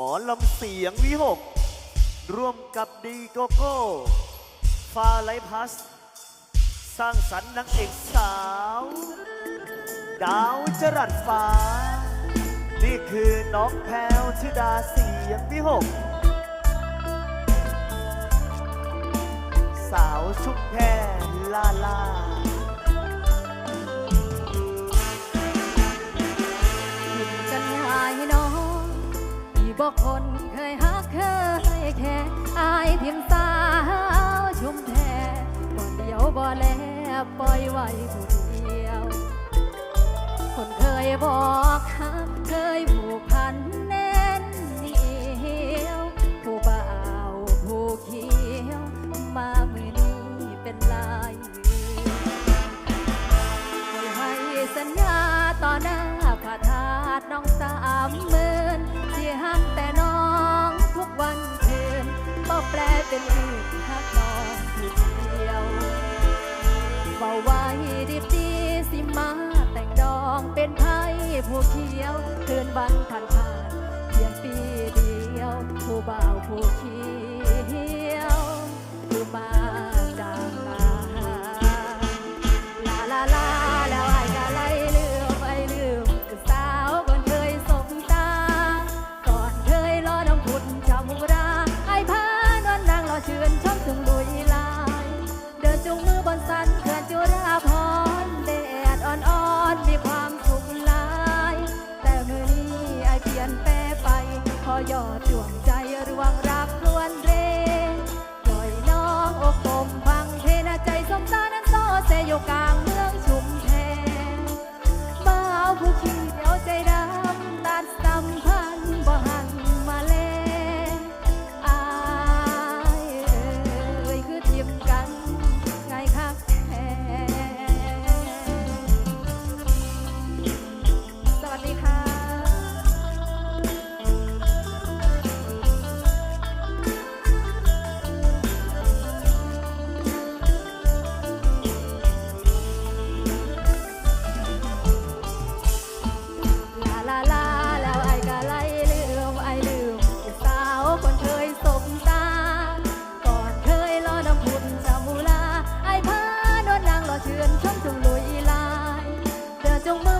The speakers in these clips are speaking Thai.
หมอลำเสียงวิหก ร่วมกับดีโกโก้ ฟาไลพัส สร้างสรรค์นางเอกสาว ดาวจรัสฟ้า นี่คือน้องแพลวธิดาเสียงวิหก สาวชุมแพลาลา บอกคนเคยฮักเคยแค่อายทิมสาวชุมแพบ่เดียวบ่แล้วปล่อยไว้ผู้เดียว คนเคยบอกฮักเคยผูกพันแน่นเหนียวผู้บ่าวผู้เขียวมามือนี้เป็นลายมือให้สัญญาต่อหน้าพระธาตุน้องสามมื่น เป็นอื่นหักน้องผู้เดียวเบาไว้ดีดีสิมาแต่งดองเป็นไพ่ผู้เขียวเคืนวันผ่านผ่านเพียงปีเดียวผู้บ่าวผู้เขียว อยอดดวงใจรวงร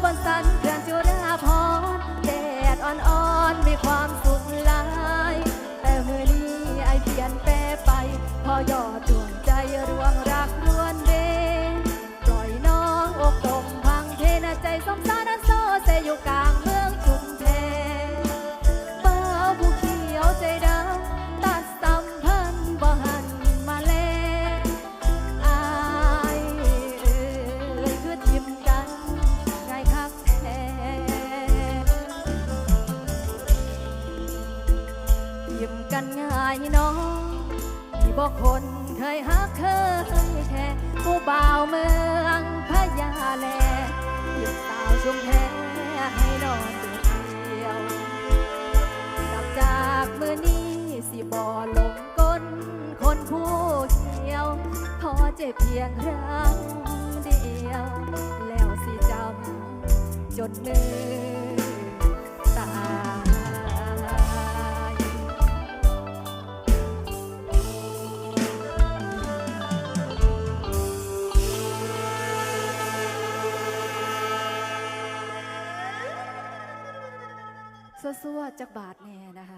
บนสันเดือนจุฬาพรแดดอ่อน กันง่ายน้องที่บอกคนเคยฮักเคยแค่ผู้บ่าวเมืองพะยาแลยิ้มสาวชุมแพให้นอนเดียวกลับจากมือนี้สิบ่ลงก้นคนผู้เขียว พอเจ็บเพียงครั้งเดียว แล้วสิจำจนมือ ซัวๆจากบาทแน่นะคะ